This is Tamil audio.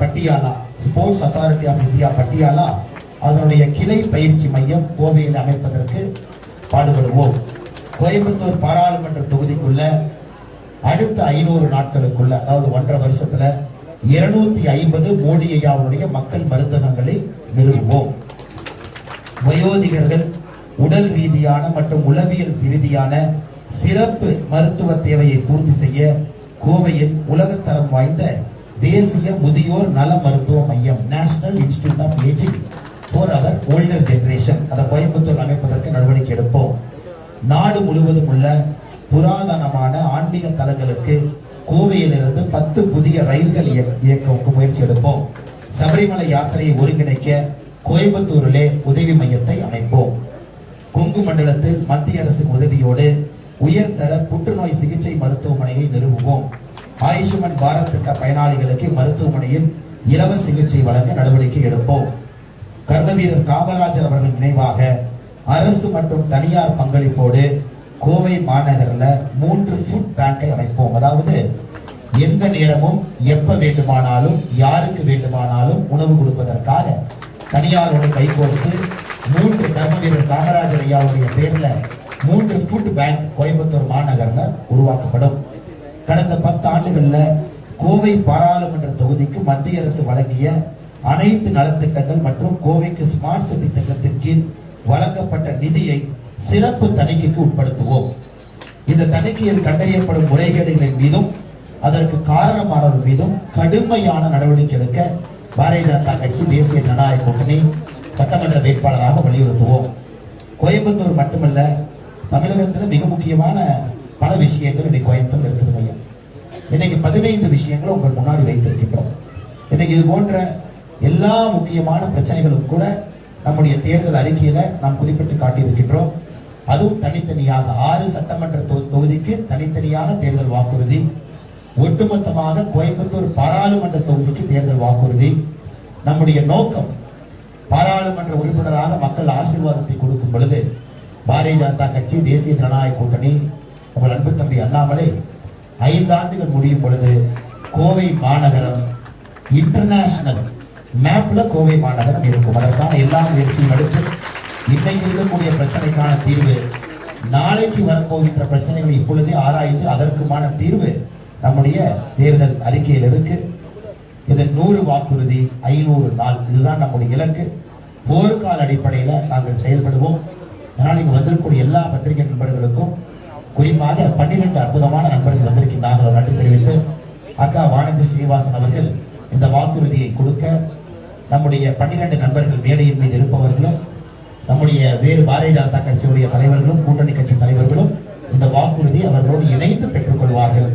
Patiala sports authority of India Patiala அதனுடைய கிளை பயிற்சி மையம் கோவையில் அமைப்பதற்கு பாடுபடுவோம். கோயம்புத்தூர் பாராளுமன்ற தொகுதிக்குள்ள அடுத்த ஐநூறு நாட்களுக்குள்ள அதாவது ஒன்றரை வருஷத்துல இருநூத்தி ஐம்பது மோடி ஐயாவுடைய மக்கள் மருந்தகங்களை நிறுவுவோம். வயோதிகர்கள் உடல் ரீதியான மற்றும் உளவியல் ரீதியான சிறப்பு மருத்துவ தேவையை பூர்த்தி செய்ய கோவையில் உலகத்தரம் வாய்ந்த தேசிய முதியோர் நல மருத்துவ மையம் national institute of ageing for our older generation அதை கோயம்புத்தூர் அமைப்பதற்கு நடவடிக்கை எடுப்போம். நாடு முழுவதும் உள்ள புராதனமான ஆன்மீக தலங்களுக்கு கோவையிலிருந்து பத்து புதிய ரயில்கள் இயக்க- முயற்சி எடுப்போம். சபரிமலை யாத்திரையை ஒருங்கிணைக்க கோயம்புத்தூரிலே உதவி மையத்தை அமைப்போம். கொங்கு மண்டலத்தில் மத்திய அரசின் உதவியோடு உயர்தர புற்றுநோய் சிகிச்சை மருத்துவமனையை நிறுவுவோம். ஆயுஷ்மான் பாரத் திட்ட பயனாளிகளுக்கு மருத்துவமனையில் இலவச சிகிச்சை வழங்க நடவடிக்கை எடுப்போம். கர்ம வீரர் காமராஜர் அவர்கள் நினைவாக அரசு மற்றும் தனியார் பங்களிப்போடு கோவை மாநகரில் மூன்று ஃபுட் பேங்கை அமைப்போம். அதாவது எந்த நேரமும் எப்ப வேண்டுமானாலும் யாருக்கு வேண்டுமானாலும் உணவு கொடுப்பதற்காக தனியாரோடு கைகோர்த்து மூன்று கர்ம வீரர் காமராஜர் ஐயாவுடைய பேர்ல மூன்று ஃபுட் பேங்க் கோயம்புத்தூர் மாநகரில் உருவாக்கப்படும். கடந்த பத்து ஆண்டுகள்ல கோவை பாராளுமன்ற தொகுதிக்கு மத்திய அரசு வழங்கிய அனைத்து நலத்திட்டங்கள் மற்றும் கோவைக்கு ஸ்மார்ட் சிட்டி திட்டத்தின் கீழ் வழங்கப்பட்ட நிதியை சிறப்பு தணிக்கைக்கு உட்படுத்துவோம். இந்த தணிக்கையில் கண்டறியப்படும் முறைகேடுகளின் மீதும் அதற்கு காரணமானவர்கள் மீதும் கடுமையான நடவடிக்கை எடுக்க பாரதிய ஜனதா கட்சி தேசிய ஜனநாயக கூட்டணி சட்டமன்ற வேட்பாளராக வலியுறுத்துவோம். கோயம்புத்தூர் மட்டுமல்ல தமிழகத்தில் மிக முக்கியமான பல விஷயங்கள் இன்னைக்கு கோயம்புத்தூர் இருக்குது ஐயா. இன்னைக்கு பதினைந்து விஷயங்களை உங்கள் முன்னாடி வைத்திருக்கின்றோம். இன்னைக்கு இது போன்ற எல்லா முக்கியமான பிரச்சனைகளும் கூட நம்முடைய தேர்தல் அறிக்கையில நாம் குறிப்பிட்டு காட்டியிருக்கின்றோம். அதுவும் தனித்தனியாக ஆறு சட்டமன்ற தொகுதிக்கு தனித்தனியான தேர்தல் வாக்குறுதி ஒட்டுமொத்தமாக கோயம்புத்தூர் பாராளுமன்ற தொகுதிக்கு தேர்தல் வாக்குறுதி நம்முடைய நோக்கம் பாராளுமன்ற உறுப்பினராக மக்கள் ஆசீர்வாதத்தை கொடுக்கும் பொழுது பாரதிய ஜனதா கட்சி தேசிய ஜனநாயக கூட்டணி உங்கள் அண்ணாமலை ஐந்து ஆண்டுகள் முடியும் பொழுது கோவை மாநகரம் இன்டர்நேஷனல் மேப்ல கோவை மாநகரம் இருக்கும். அதற்கான எல்லா முயற்சியும் எடுத்து இன்னைக்கு இருக்கக்கூடிய பிரச்சனைக்கான தீர்வு நாளைக்கு வரப்போகின்ற பிரச்சனைகளை இப்பொழுதே ஆராய்ந்து அதற்குமான தீர்வு நம்முடைய தேர்தல் அறிக்கையில் இருக்கு. இது நூறு வாக்குறுதி ஐநூறு நாள். இதுதான் நம்முடைய இலக்கு. போர்க்கால அடிப்படையில் நாங்கள் செயல்படுவோம். அதனால் இங்கு வந்திருக்கக்கூடிய எல்லா பத்திரிகை நண்பர்களுக்கும் குறிப்பாக பன்னிரண்டு அற்புதமான நண்பர்கள் வந்திருக்கின்றார்கள் நன்றி தெரிவித்து அக்கா வானதி ஸ்ரீனிவாசன் அவர்கள் இந்த வாக்குறுதியை கொடுக்க நம்முடைய பன்னிரண்டு நண்பர்கள் மேடையின் மீது இருப்பவர்களும் நம்முடைய வேறு பாரதிய ஜனதா கட்சியுடைய தலைவர்களும் கூட்டணி கட்சி தலைவர்களும் இந்த வாக்குறுதி அவர்களோடு இணைந்து பெற்றுக்கொள்வார்கள்.